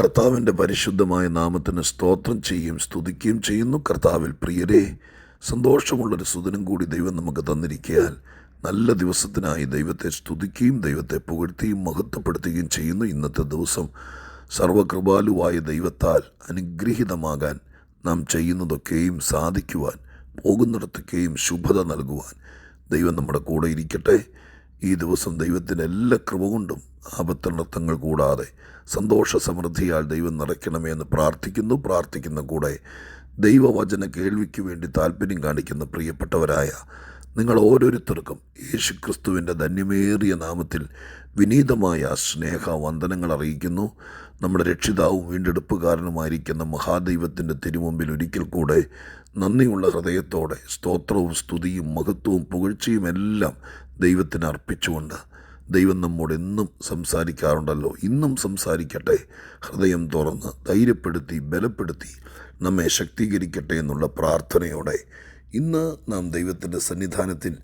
കർത്താവിന്റെ പരിശുദ്ധമായ നാമത്തിന് സ്തോത്രം ചെയ്യുകയും സ്തുതിക്കുകയും ചെയ്യുന്നു. കർത്താവിൽ പ്രിയരെ സന്തോഷമുള്ളൊരു സുദിനം കൂടി ദൈവം നമുക്ക് തന്നിരിക്കയാൽ നല്ല ദിവസത്തിനായി ദൈവത്തെ സ്തുതിക്കുകയും ദൈവത്തെ പുകഴ്ത്തിയും മഹത്വപ്പെടുത്തുകയും ചെയ്യുന്നു ഇന്നത്തെ ദിവസം സർവകൃപാലുവായ ദൈവത്താൽ അനുഗ്രഹീതമാകാൻ നാം ചെയ്യുന്നതൊക്കെയും സാധിക്കുവാൻ പോകുന്നിടത്തൊക്കെയും ശുഭത നൽകുവാൻ ദൈവം നമ്മുടെ കൂടെ ഇരിക്കട്ടെ. ഈ ദിവസം ദൈവത്തിന്റെ എല്ലാ കൃപ കൊണ്ടും ആപത്തനർത്ഥങ്ങൾ കൂടാതെ സന്തോഷ സമൃദ്ധിയാൽ ദൈവം നിറയ്ക്കണമേ എന്ന് പ്രാർത്ഥിക്കുന്നു. പ്രാർത്ഥിക്കുന്ന കൂടെ ദൈവവചന കേൾവിക്ക് വേണ്ടി താല്പര്യം കാണിക്കുന്ന പ്രിയപ്പെട്ടവരായ നിങ്ങൾ ഓരോരുത്തർക്കും യേശു ക്രിസ്തുവിന്റെ ധന്യമേറിയ നാമത്തിൽ വിനീതമായ സ്നേഹ വന്ദനങ്ങൾ അറിയിക്കുന്നു. നമ്മുടെ രക്ഷിതാവും വീണ്ടെടുപ്പുകാരനുമായിരിക്കുന്ന മഹാദൈവത്തിന്റെ തിരുമുമ്പിൽ ഒരിക്കൽ കൂടെ നന്ദിയുള്ള ഹൃദയത്തോടെ സ്തോത്രവും സ്തുതിയും മഹത്വവും പുകഴ്ചയും എല്ലാം ദൈവത്തിന് അർപ്പിച്ചുകൊണ്ട് ദൈവം നമ്മോട് എന്നും സംസാരിക്കാറുണ്ടല്ലോ. ഇന്നും സംസാരിക്കട്ടെ. ഹൃദയം തുറന്ന് ധൈര്യപ്പെടുത്തി ബലപ്പെടുത്തി നമ്മെ ശക്തീകരിക്കട്ടെ എന്നുള്ള പ്രാർത്ഥനയോടെ ഇന്ന് നാം ദൈവത്തിന്റെ സന്നിധാനത്തിൽ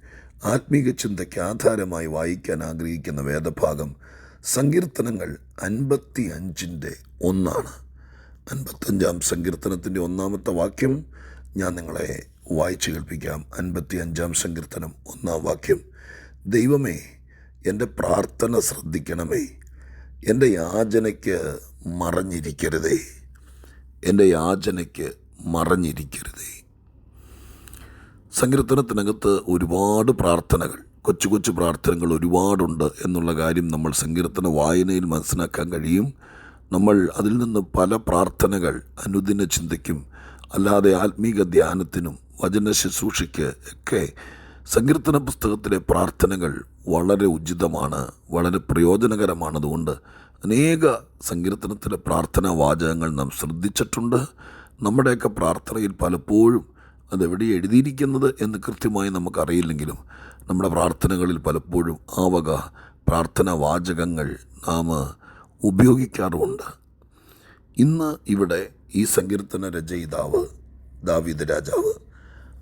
ആത്മീക ചിന്തയ്ക്ക് ആധാരമായി വായിക്കാൻ ആഗ്രഹിക്കുന്ന വേദഭാഗം സങ്കീർത്തനങ്ങൾ അൻപത്തി അഞ്ചിന്റെ ഒന്നാണ്. അൻപത്തഞ്ചാം സങ്കീർത്തനത്തിന്റെ ഒന്നാമത്തെ വാക്യം ഞാൻ നിങ്ങളെ വായിച്ചു കേൾപ്പിക്കാം. അൻപത്തി അഞ്ചാം സങ്കീർത്തനം ഒന്നാം വാക്യം. ദൈവമേ എന്റെ പ്രാർത്ഥന ശ്രദ്ധിക്കണമേ. എന്റെ യാചനയ്ക്ക് മറഞ്ഞിരിക്കരുതേ. എന്റെ യാചനയ്ക്ക് മറഞ്ഞിരിക്കരുതേ. സങ്കീർത്തനത്തിനകത്ത് ഒരുപാട് പ്രാർത്ഥനകൾ കൊച്ചു കൊച്ചു പ്രാർത്ഥനകൾ ഒരുപാടുണ്ട് എന്നുള്ള കാര്യം നമ്മൾ സങ്കീർത്തന വായനയിൽ മനസ്സിലാക്കാൻ കഴിയും. നമ്മൾ അതിൽ നിന്ന് പല പ്രാർത്ഥനകൾ അനുദിന ചിന്തയ്ക്കും അല്ലാതെ ആത്മീക ധ്യാനത്തിനും വചന ശുശ്രൂഷയ്ക്ക് ഒക്കെ സങ്കീർത്തന പുസ്തകത്തിലെ പ്രാർത്ഥനകൾ വളരെ ഉചിതമാണ് വളരെ പ്രയോജനകരമാണ്. അതുകൊണ്ട് അനേക സങ്കീർത്തനത്തിലെ പ്രാർത്ഥനാ വാചകങ്ങൾ നാം ശ്രദ്ധിച്ചിട്ടുണ്ട്. നമ്മുടെയൊക്കെ പ്രാർത്ഥനയിൽ പലപ്പോഴും അതെവിടെ എഴുതിയിരിക്കുന്നത് എന്ന് കൃത്യമായി നമുക്കറിയില്ലെങ്കിലും നമ്മുടെ പ്രാർത്ഥനകളിൽ പലപ്പോഴും ആ വക പ്രാർത്ഥനാ വാചകങ്ങൾ നാം ഉപയോഗിക്കാറുമുണ്ട്. ഇന്ന് ഇവിടെ ഈ സങ്കീർത്തന രചയിതാവ് ദാവീദ് രാജാവ്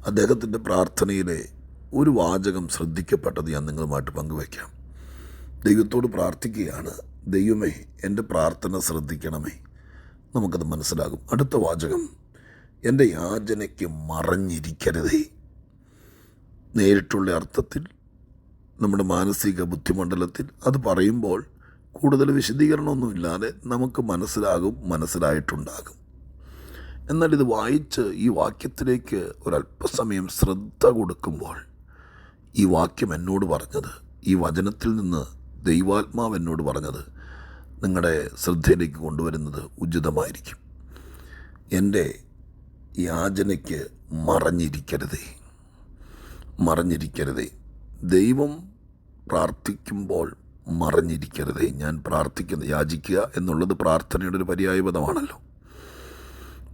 അദ്ദേഹത്തിന്റെ പ്രാർത്ഥനയിലെ ഒരു വാചകം ശ്രദ്ധിക്കപ്പെട്ടത് ഞാൻ നിങ്ങളുമായിട്ട് പങ്കുവയ്ക്കാം. ദൈവത്തോട് പ്രാർത്ഥിക്കുകയാണ് ദൈവമേ എന്റെ പ്രാർത്ഥന ശ്രദ്ധിക്കണമേ. നമുക്കത് മനസ്സിലാകും. അടുത്ത വാചകം. എന്റെ യാചനയ്ക്ക് മറഞ്ഞിരിക്കരുതേ. നേരിട്ടുള്ള അർത്ഥത്തിൽ നമ്മുടെ മാനസിക ബുദ്ധിമണ്ഡലത്തിൽ അത് പറയുമ്പോൾ കൂടുതൽ വിശദീകരണമൊന്നുമില്ലാതെ നമുക്ക് മനസ്സിലാകും മനസ്സിലായിട്ടുണ്ടാകും. എന്നാൽ ഇത് വായിച്ച് ഈ വാക്യത്തിലേക്ക് ഒരല്പസമയം ശ്രദ്ധ കൊടുക്കുമ്പോൾ ഈ വാക്യം എന്നോട് പറഞ്ഞത് ഈ വചനത്തിൽ നിന്ന് ദൈവാത്മാവ് എന്നോട് പറഞ്ഞത് നിങ്ങളുടെ ശ്രദ്ധയിലേക്ക് കൊണ്ടുവരുന്നത് ഉചിതമായിരിക്കും. എന്റെ യാചനയ്ക്ക് മറഞ്ഞിരിക്കരുതേ. മറഞ്ഞിരിക്കരുതേ. ദൈവം പ്രാർത്ഥിക്കുമ്പോൾ മറഞ്ഞിരിക്കരുതേ. ഞാൻ പ്രാർത്ഥിക്കുന്നു യാചിക്കുക എന്നുള്ളത് പ്രാർത്ഥനയുടെ ഒരു പര്യായപദമാണല്ലോ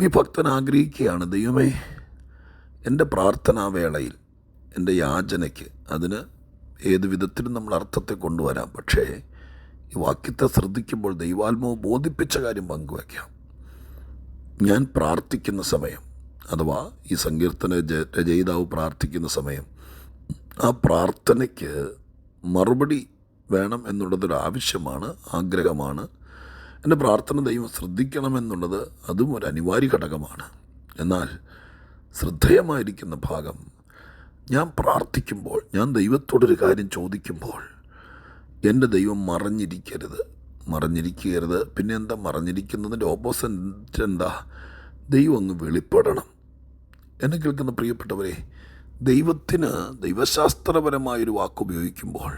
ഈ ഭക്തൻ ആഗ്രഹിക്കുകയാണ് ദൈവമേ എന്റെ പ്രാർത്ഥനാവേളയിൽ എന്റെ യാചനയ്ക്ക് അതിന് ഏത് വിധത്തിലും നമ്മൾ അർത്ഥത്തെ കൊണ്ടുവരാം. പക്ഷേ ഈ വാക്യത്തെ ശ്രദ്ധിക്കുമ്പോൾ ദൈവാത്മാവ് ബോധിപ്പിച്ച കാര്യം പങ്കുവയ്ക്കാം. ഞാൻ പ്രാർത്ഥിക്കുന്ന സമയം അഥവാ ഈ സങ്കീർത്തന രചയിതാവ് പ്രാർത്ഥിക്കുന്ന സമയം ആ പ്രാർത്ഥനയ്ക്ക് മറുപടി വേണം എന്നുള്ളതൊരു ആവശ്യമാണ് ആഗ്രഹമാണ്. എന്റെ പ്രാർത്ഥന ദൈവം ശ്രദ്ധിക്കണമെന്നുള്ളത് അതും ഒരു അനിവാര്യ ഘടകമാണ്. എന്നാൽ ശ്രദ്ധേയമായിരിക്കുന്ന ഭാഗം ഞാൻ പ്രാർത്ഥിക്കുമ്പോൾ ഞാൻ ദൈവത്തോടൊരു കാര്യം ചോദിക്കുമ്പോൾ എന്റെ ദൈവം മറിഞ്ഞിരിക്കരുത് മറിഞ്ഞിരിക്കരുത് പിന്നെ എന്താ മറഞ്ഞിരിക്കുന്നതിന്റെ ഓപ്പോസിറ്റ് എന്താ? ദൈവം അങ്ങ് വെളിപ്പെടണം. എന്നെ കേൾക്കുന്ന പ്രിയപ്പെട്ടവരെ ദൈവത്തിന് ദൈവശാസ്ത്രപരമായൊരു വാക്കുപയോഗിക്കുമ്പോൾ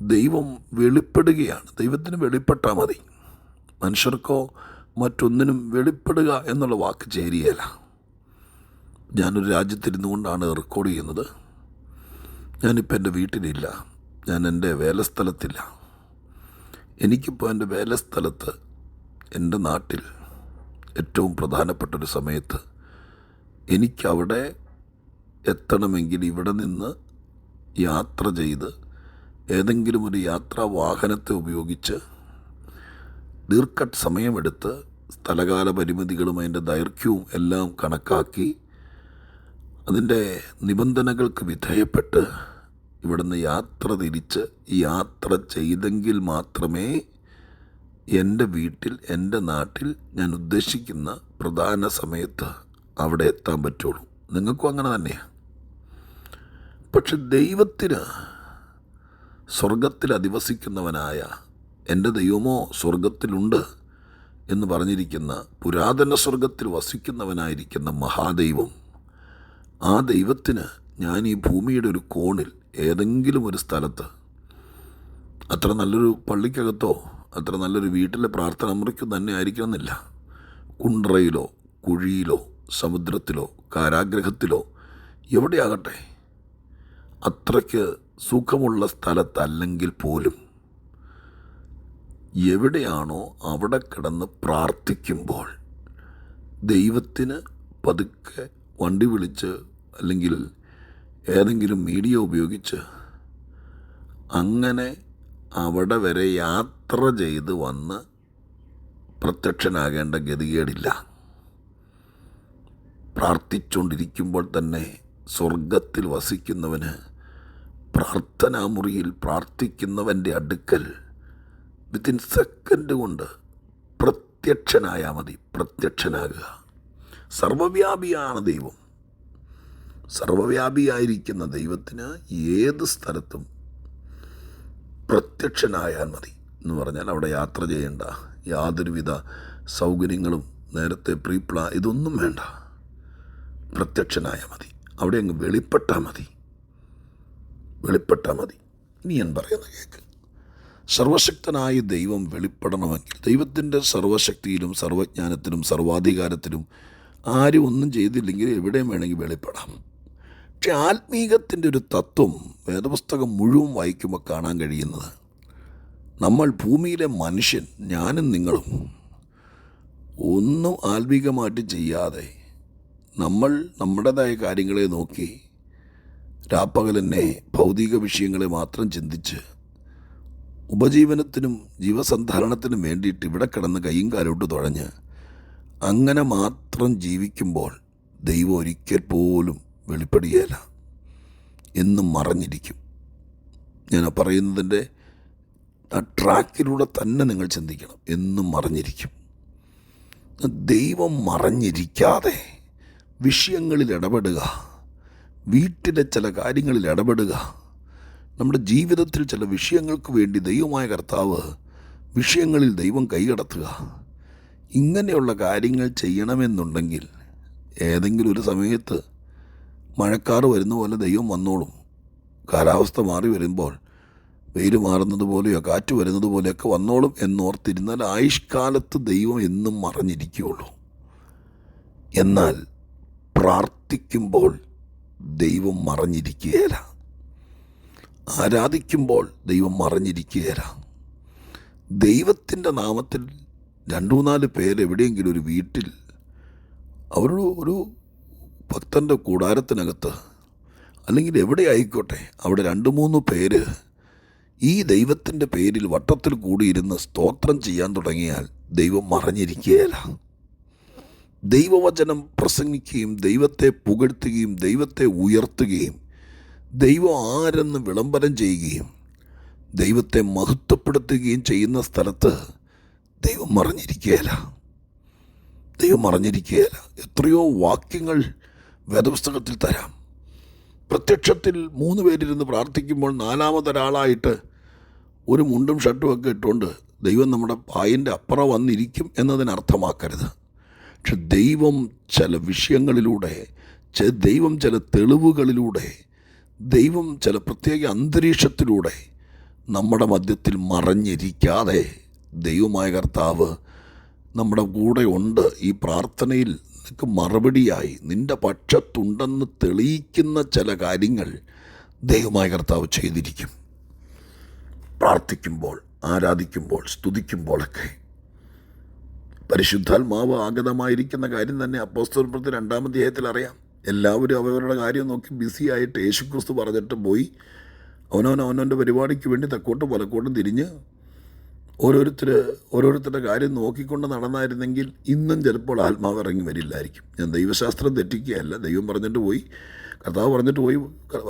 ദൈവം വെളിപ്പെടുകയാണ്. ദൈവത്തിന് വെളിപ്പെട്ടാൽ മതി. മനുഷ്യർക്കോ മറ്റൊന്നിനും വെളിപ്പെടുക എന്നുള്ള വാക്ക് ചേരിയല്ല. ഞാനൊരു രാജ്യത്തിരുന്നു കൊണ്ടാണ് റെക്കോർഡ് ചെയ്യുന്നത്. ഞാനിപ്പോൾ എന്റെ വീട്ടിലില്ല. ഞാൻ എന്റെ വേലസ്ഥലത്തില്ല. എനിക്കിപ്പോൾ എന്റെ വേലസ്ഥലത്ത് എന്റെ നാട്ടിൽ ഏറ്റവും പ്രധാനപ്പെട്ടൊരു സമയത്ത് എനിക്കവിടെ എത്തണമെങ്കിൽ ഇവിടെ നിന്ന് യാത്ര ചെയ്ത് ഏതെങ്കിലും ഒരു യാത്രാ വാഹനത്തെ ഉപയോഗിച്ച് ദീർഘട്ട് സമയമെടുത്ത് സ്ഥലകാല പരിമിതികളും അതിന്റെ ദൈർഘ്യവും എല്ലാം കണക്കാക്കി അതിന്റെ നിബന്ധനകൾക്ക് വിധേയപ്പെട്ട് ഇവിടുന്ന് യാത്ര തിരിച്ച് യാത്ര ചെയ്തെങ്കിൽ മാത്രമേ എന്റെ വീട്ടിൽ എന്റെ നാട്ടിൽ ഞാൻ ഉദ്ദേശിക്കുന്ന പ്രധാന സമയത്ത് അവിടെ എത്താൻ പറ്റുള്ളൂ. നിങ്ങൾക്കും അങ്ങനെ തന്നെയാണ് പക്ഷെ ദൈവത്തിന് സ്വർഗത്തിൽ അധിവസിക്കുന്നവനായ എന്റെ ദൈവമോ സ്വർഗത്തിലുണ്ട് എന്ന് പറഞ്ഞിരിക്കുന്ന പുരാതന സ്വർഗത്തിൽ വസിക്കുന്നവനായിരിക്കുന്ന മഹാദൈവം ആ ദൈവത്തിന് ഞാൻ ഈ ഭൂമിയുടെ ഒരു കോണിൽ ഏതെങ്കിലും ഒരു സ്ഥലത്ത് അത്ര നല്ലൊരു പള്ളിക്കകത്തോ അത്ര നല്ലൊരു വീട്ടിലെ പ്രാർത്ഥന മുറിക്കോ തന്നെ ആയിരിക്കണമെന്നില്ല. കുണ്ട്രയിലോ കുഴിയിലോ സമുദ്രത്തിലോ കാരാഗ്രഹത്തിലോ എവിടെയാകട്ടെ അത്രയ്ക്ക് സുഖമുള്ള സ്ഥലത്തല്ലെങ്കിൽ പോലും എവിടെയാണോ അവിടെ കിടന്ന് പ്രാർത്ഥിക്കുമ്പോൾ ദൈവത്തിന് പതുക്കെ വണ്ടി വിളിച്ച് അല്ലെങ്കിൽ ഏതെങ്കിലും മീഡിയ ഉപയോഗിച്ച് അങ്ങനെ അവിടെ വരെ യാത്ര ചെയ്ത് വന്ന് പ്രത്യക്ഷനാകേണ്ട ഗതികേടില്ല. പ്രാർത്ഥിച്ചുകൊണ്ടിരിക്കുമ്പോൾ തന്നെ സ്വർഗത്തിൽ വസിക്കുന്നവന് പ്രാർത്ഥനാമുറിയിൽ പ്രാർത്ഥിക്കുന്നവന്റെ അടുക്കൽ വിത്തിൻ സെക്കൻഡ് കൊണ്ട് പ്രത്യക്ഷനായാൽ മതി പ്രത്യക്ഷനാകുക. സർവവ്യാപിയാണ് ദൈവം. സർവവ്യാപിയായിരിക്കുന്ന ദൈവത്തിന് ഏത് സ്ഥലത്തും പ്രത്യക്ഷനായാൽ മതി എന്ന് പറഞ്ഞാൽ അവിടെ യാത്ര ചെയ്യേണ്ട. യാതൊരുവിധ സൗകര്യങ്ങളും നേരത്തെ പ്രീപ്ല ഇതൊന്നും വേണ്ട. പ്രത്യക്ഷനായാൽ മതി. അവിടെ അങ്ങ് വെളിപ്പെട്ടാൽ മതി. വെളിപ്പെട്ടാൽ മതി. നീ ഞാൻ പറയുന്ന കേൾക്ക് സർവശക്തനായ ദൈവം വെളിപ്പെടണമെങ്കിൽ ദൈവത്തിന്റെ സർവശക്തിയിലും സർവജ്ഞാനത്തിലും സർവാധികാരത്തിലും ആരും ഒന്നും ചെയ്തില്ലെങ്കിൽ എവിടെയും വേണമെങ്കിൽ വെളിപ്പെടാം. പക്ഷെ ആത്മീകത്തിന്റെ ഒരു തത്വം വേദപുസ്തകം മുഴുവൻ വായിക്കുമ്പോൾ കാണാൻ കഴിയുന്നത് നമ്മൾ ഭൂമിയിലെ മനുഷ്യൻ ഞാനും നിങ്ങളും ഒന്നും ആത്മീകമായിട്ട് ചെയ്യാതെ നമ്മൾ നമ്മുടേതായ കാര്യങ്ങളെ നോക്കി രാപ്പകലെന്നെ ഭൗതിക വിഷയങ്ങളെ മാത്രം ചിന്തിച്ച് ഉപജീവനത്തിനും ജീവസന്ധാരണത്തിനും വേണ്ടിയിട്ട് ഇവിടെ കിടന്ന് കൈയും കാലോട്ട് തുഴഞ്ഞ് അങ്ങനെ മാത്രം ജീവിക്കുമ്പോൾ ദൈവം ഒരിക്കൽ പോലും വെളിപ്പെടുകയില്ല എന്നും മറഞ്ഞിരിക്കും. ഞാൻ പറയുന്നതിന്റെ ആ ട്രാക്കിലൂടെ തന്നെ നിങ്ങൾ ചിന്തിക്കണം എന്നും മറഞ്ഞിരിക്കും. ദൈവം മറഞ്ഞിരിക്കാതെ വിഷയങ്ങളിൽ ഇടപെടുക. വീട്ടിലെ ചില കാര്യങ്ങളിൽ ഇടപെടുക. നമ്മുടെ ജീവിതത്തിൽ ചില വിഷയങ്ങൾക്ക് വേണ്ടി ദൈവമായ കർത്താവ് വിഷയങ്ങളിൽ ദൈവം കൈകടത്തുക ഇങ്ങനെയുള്ള കാര്യങ്ങൾ ചെയ്യണമെന്നുണ്ടെങ്കിൽ ഏതെങ്കിലും ഒരു സമയത്ത് മഴക്കാറ് വരുന്ന പോലെ ദൈവം വന്നോളും. കാലാവസ്ഥ മാറി വരുമ്പോൾ വെയിൽ മാറുന്നത് പോലെയോ കാറ്റ് വരുന്നത് പോലെയൊക്കെ വന്നോളും എന്നോർത്തിരുന്നാൽ ആയുഷ്കാലത്ത് ദൈവം എന്നും മറഞ്ഞിരിക്കുകയുള്ളൂ. എന്നാൽ പ്രാർത്ഥിക്കുമ്പോൾ ദൈവം മറഞ്ഞിരിക്കുകയില്ല. ആരാധിക്കുമ്പോൾ ദൈവം മറഞ്ഞിരിക്കുകയില്ല. ദൈവത്തിന്റെ നാമത്തിൽ രണ്ടു മൂന്നാൽ പേര് എവിടെയെങ്കിലും ഒരു വീട്ടിൽ അവരുടെ ഒരു ഭക്തന്റെ കൂടാരത്തിനകത്ത് അല്ലെങ്കിൽ എവിടെ ആയിക്കോട്ടെ അവിടെ രണ്ട് മൂന്ന് പേര് ഈ ദൈവത്തിന്റെ പേരിൽ വട്ടത്തിൽ കൂടിയിരുന്ന് സ്തോത്രം ചെയ്യാൻ തുടങ്ങിയാൽ ദൈവം മറഞ്ഞിരിക്കുകയില്ല. ദൈവവചനം പ്രസംഗിക്കുകയും ദൈവത്തെ പുകഴ്ത്തുകയും ദൈവത്തെ ഉയർത്തുകയും ദൈവം ആരെന്ന് വിളംബരം ചെയ്യുകയും ദൈവത്തെ മഹത്വപ്പെടുത്തുകയും ചെയ്യുന്ന സ്ഥലത്ത് ദൈവം മറിഞ്ഞിരിക്കുകയല്ല. ദൈവം മറിഞ്ഞിരിക്കുകയല്ല. എത്രയോ വാക്യങ്ങൾ വേദപുസ്തകത്തിൽ തരാം. പ്രത്യക്ഷത്തിൽ മൂന്ന് പേരിരുന്ന് പ്രാർത്ഥിക്കുമ്പോൾ നാലാമതൊരാളായിട്ട് ഒരു മുണ്ടും ഷർട്ടും ഒക്കെ ഇട്ടുകൊണ്ട് ദൈവം നമ്മുടെ പായിന്റെ അപ്പുറം വന്നിരിക്കും എന്നതിനർത്ഥമാക്കരുത്. പക്ഷെ ദൈവം ചില വിഷയങ്ങളിലൂടെ ദൈവം ചില തെളിവുകളിലൂടെ ദൈവം ചില പ്രത്യേക അന്തരീക്ഷത്തിലൂടെ നമ്മുടെ മധ്യത്തിൽ മറഞ്ഞിരിക്കാതെ ദൈവമായ കർത്താവ് നമ്മുടെ കൂടെ ഉണ്ട്. ഈ പ്രാർത്ഥനയിൽ നിനക്ക് മറുപടിയായി നിന്റെ പക്ഷത്തുണ്ടെന്ന് തെളിയിക്കുന്ന ചില കാര്യങ്ങൾ ദൈവമായ കർത്താവ് ചെയ്തിരിക്കും. പ്രാർത്ഥിക്കുമ്പോൾ ആരാധിക്കുമ്പോൾ സ്തുതിക്കുമ്പോഴൊക്കെ പരിശുദ്ധാത്മാവ് ആഗതമായിരിക്കുന്ന കാര്യം തന്നെ അപ്പോസ്തലപ്രത്തി രണ്ടാം അധ്യായത്തിൽ അറിയാം. എല്ലാവരും അവരവരുടെ കാര്യം നോക്കി ബിസി ആയിട്ട് യേശുക്രിസ്തു പറഞ്ഞിട്ട് പോയി. അവനവൻ അവനവന്റെ പരിപാടിക്ക് വേണ്ടി തെക്കോട്ടും വലക്കോട്ടും തിരിഞ്ഞ് ഓരോരുത്തർ ഓരോരുത്തരുടെ കാര്യം നോക്കിക്കൊണ്ട് നടന്നായിരുന്നെങ്കിൽ ഇന്നും ചിലപ്പോൾ ആത്മാവ് ഇറങ്ങി വരില്ലായിരിക്കും. ഞാൻ ദൈവശാസ്ത്രം തെറ്റിക്കുകയല്ല. ദൈവം പറഞ്ഞിട്ട് പോയി. കർത്താവ് പറഞ്ഞിട്ട് പോയി.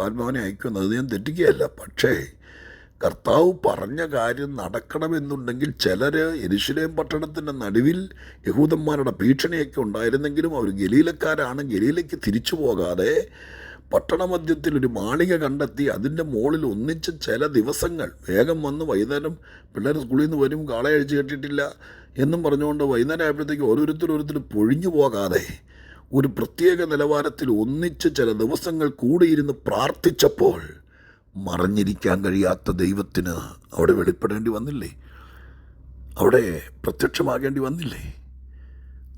ആത്മാവിനെ അയക്കുമെന്ന് അത് ഞാൻ തെറ്റിക്കുകയല്ല. പക്ഷേ കർത്താവ് പറഞ്ഞ കാര്യം നടക്കണമെന്നുണ്ടെങ്കിൽ ചിലർ എരിശിലേം പട്ടണത്തിന്റെ നടുവിൽ യഹൂദന്മാരുടെ ഭീഷണിയൊക്കെ ഉണ്ടായിരുന്നെങ്കിലും അവർ ഗലീലക്കാരാണ് ഗലീലയ്ക്ക് തിരിച്ചു പോകാതെ പട്ടണമധ്യത്തിൽ ഒരു മാളിക കണ്ടെത്തി അതിന്റെ മുകളിൽ ഒന്നിച്ച് ചില ദിവസങ്ങൾ വേഗം വന്ന് വൈകുന്നേരം പിള്ളേർ സ്കൂളിൽ നിന്ന് വരും കാളെ അഴിച്ചു കെട്ടിയിട്ടില്ല എന്നും പറഞ്ഞുകൊണ്ട് വൈകുന്നേരം ആയപ്പോഴത്തേക്ക് ഓരോരുത്തർ ഓരോരുത്തർ പൊഴിഞ്ഞു പോകാതെ ഒരു പ്രത്യേക നിലവാരത്തിൽ ഒന്നിച്ച് ചില ദിവസങ്ങൾ കൂടിയിരുന്ന് പ്രാർത്ഥിച്ചപ്പോൾ മറഞ്ഞിരിക്കാൻ കഴിയാത്ത ദൈവത്തിന് അവിടെ വെളിപ്പെടേണ്ടി വന്നില്ലേ? അവിടെ പ്രത്യക്ഷമാകേണ്ടി വന്നില്ലേ?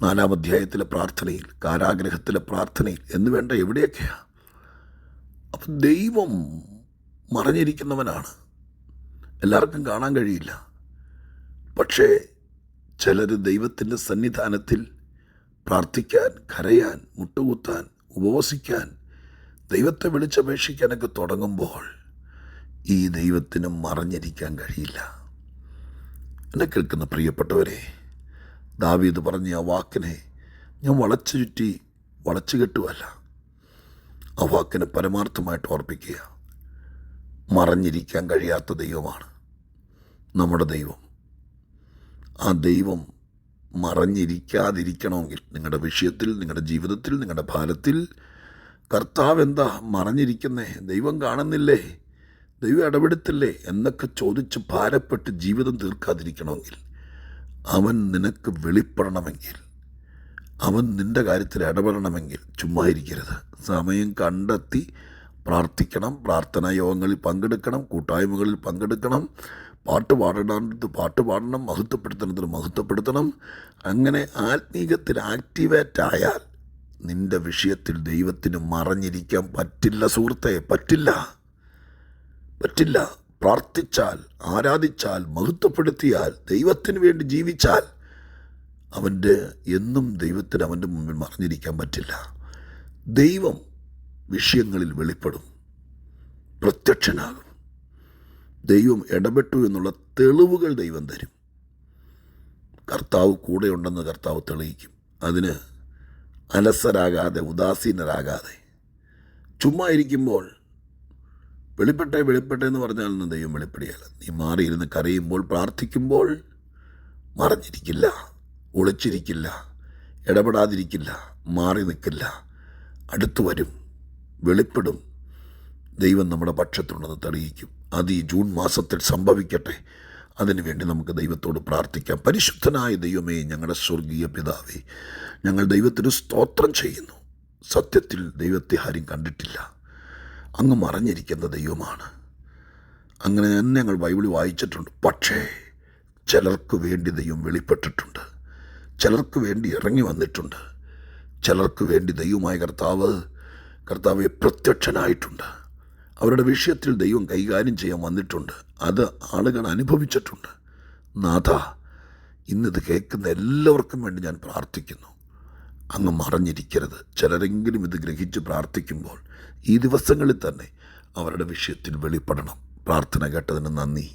നാലാം അധ്യായത്തിലെ പ്രാർത്ഥനയിൽ കാരാഗ്രഹത്തിലെ പ്രാർത്ഥനയിൽ എന്ന് വേണ്ട എവിടെയൊക്കെയാ? അപ്പം ദൈവം മറഞ്ഞിരിക്കുന്നവനാണ്. എല്ലാവർക്കും കാണാൻ കഴിയില്ല. പക്ഷേ ചിലർ ദൈവത്തിന്റെ സന്നിധാനത്തിൽ പ്രാർത്ഥിക്കാൻ കരയാൻ മുട്ടുകുത്താൻ ഉപവസിക്കാൻ ദൈവത്തെ വിളിച്ചപേക്ഷിക്കാനൊക്കെ തുടങ്ങുമ്പോൾ ഈ ദൈവത്തിന് മറഞ്ഞിരിക്കാൻ കഴിയില്ല. എന്നെ കേൾക്കുന്ന പ്രിയപ്പെട്ടവരെ ദാവീദ് പറഞ്ഞ ആ വാക്കിനെ ഞാൻ വളച്ചു ചുറ്റി വളച്ചു കെട്ടുമല്ല ആ വാക്കിനെ പരമാർത്ഥമായിട്ട് ഓർപ്പിക്കുക. മറഞ്ഞിരിക്കാൻ കഴിയാത്ത ദൈവമാണ് നമ്മുടെ ദൈവം. ആ ദൈവം മറഞ്ഞിരിക്കാതിരിക്കണമെങ്കിൽ നിങ്ങളുടെ വിഷയത്തിൽ നിങ്ങളുടെ ജീവിതത്തിൽ നിങ്ങളുടെ ഭാരത്തിൽ കർത്താവ് എന്താ മറഞ്ഞിരിക്കുന്നേ? ദൈവം കാണുന്നില്ലേ? ദൈവം ഇടപെടുത്തില്ലേ എന്നൊക്കെ ചോദിച്ച് ഭാരപ്പെട്ട് ജീവിതം തീർക്കാതിരിക്കണമെങ്കിൽ അവൻ നിനക്ക് വെളിപ്പെടണമെങ്കിൽ അവൻ നിന്റെ കാര്യത്തിൽ ഇടപെടണമെങ്കിൽ ചുമ്മാ ഇരിക്കരുത്. സമയം കണ്ടെത്തി പ്രാർത്ഥിക്കണം പ്രാർത്ഥനാ യോഗങ്ങളിൽ പങ്കെടുക്കണം കൂട്ടായ്മകളിൽ പങ്കെടുക്കണം പാട്ട് പാടേണ്ടത് പാട്ട് പാടണം മഹത്വപ്പെടുത്തണത്തിന് മഹത്വപ്പെടുത്തണം. അങ്ങനെ ആത്മീകത്തിൽ ആക്ടിവേറ്റ് ആയാൽ നിന്റെ വിഷയത്തിൽ ദൈവത്തിന് മറഞ്ഞിരിക്കാൻ പറ്റില്ല സുഹൃത്തെ പറ്റില്ല. പറ്റില്ല. പ്രാർത്ഥിച്ചാൽ ആരാധിച്ചാൽ മഹത്വപ്പെടുത്തിയാൽ ദൈവത്തിന് വേണ്ടി ജീവിച്ചാൽ അവന്റെ എന്നും ദൈവത്തിന് അവന്റെ മുമ്പിൽ മറിഞ്ഞിരിക്കാൻ പറ്റില്ല. ദൈവം വിഷയങ്ങളിൽ വെളിപ്പെടും. പ്രത്യക്ഷനാകും. ദൈവം ഇടപെട്ടു എന്നുള്ള തെളിവുകൾ ദൈവം തരും. കർത്താവ് കൂടെയുണ്ടെന്ന് കർത്താവ് തെളിയിക്കും. അതിന് അലസരാകാതെ ഉദാസീനരാകാതെ. ചുമ്മാ ഇരിക്കുമ്പോൾ വെളിപ്പെട്ടെ വെളിപ്പെട്ടെ എന്ന് പറഞ്ഞാൽ പറഞ്ഞാലൊന്നും ദൈവം വെളിപ്പെടുകയല്ല നീ മാറിയിരുന്ന് കരയുമ്പോൾ പ്രാർത്ഥിക്കുമ്പോൾ മറഞ്ഞിരിക്കില്ല ഒളിച്ചിരിക്കില്ല ഇടപെടാതിരിക്കില്ല മാറി നിൽക്കില്ല. അടുത്തു വരും വെളിപ്പെടും. ദൈവം നമ്മുടെ പക്ഷത്തുണ്ടെന്ന് തെളിയിക്കും. അത് ഈ ജൂൺ മാസത്തിൽ സംഭവിക്കട്ടെ. അതിനുവേണ്ടി നമുക്ക് ദൈവത്തോട് പ്രാർത്ഥിക്കാം. പരിശുദ്ധനായ ദൈവമേ ഞങ്ങളുടെ സ്വർഗീയ പിതാവേ ഞങ്ങൾ ദൈവത്തിന് സ്തോത്രം ചെയ്യുന്നു. സത്യത്തിൽ ദൈവത്തെ ആരും കണ്ടിട്ടില്ല. അങ്ങ് മറഞ്ഞിരിക്കുന്ന ദൈവമാണ്. അങ്ങനെ തന്നെ ഞങ്ങൾ ബൈബിൾ വായിച്ചിട്ടുണ്ട്. പക്ഷേ ചിലർക്ക് വേണ്ടി ദൈവം വെളിപ്പെട്ടിട്ടുണ്ട്. ചിലർക്ക് വേണ്ടി ഇറങ്ങി വന്നിട്ടുണ്ട്. ചിലർക്ക് വേണ്ടി ദൈവമായ കർത്താവ് കർത്താവെ പ്രത്യക്ഷനായിട്ടുണ്ട്. അവരുടെ വിഷയത്തിൽ ദൈവം കൈകാര്യം ചെയ്യാൻ വന്നിട്ടുണ്ട്. അത് ആളുകൾ അനുഭവിച്ചിട്ടുണ്ട്. നാഥ ഇന്നിത് കേൾക്കുന്ന എല്ലാവർക്കും വേണ്ടി ഞാൻ പ്രാർത്ഥിക്കുന്നു. അങ്ങ് മറഞ്ഞിരിക്കരുത്. ചിലരെങ്കിലും ഇത് ഗ്രഹിച്ച് പ്രാർത്ഥിക്കുമ്പോൾ ഈ ദിവസങ്ങളിൽ തന്നെ അവരുടെ വിഷയത്തിൽ വെളിപ്പെടണം. പ്രാർത്ഥന കേട്ടതിന് നന്ദി.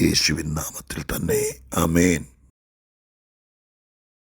യേശുവിൻ നാമത്തിൽ തന്നെ. അമേൻ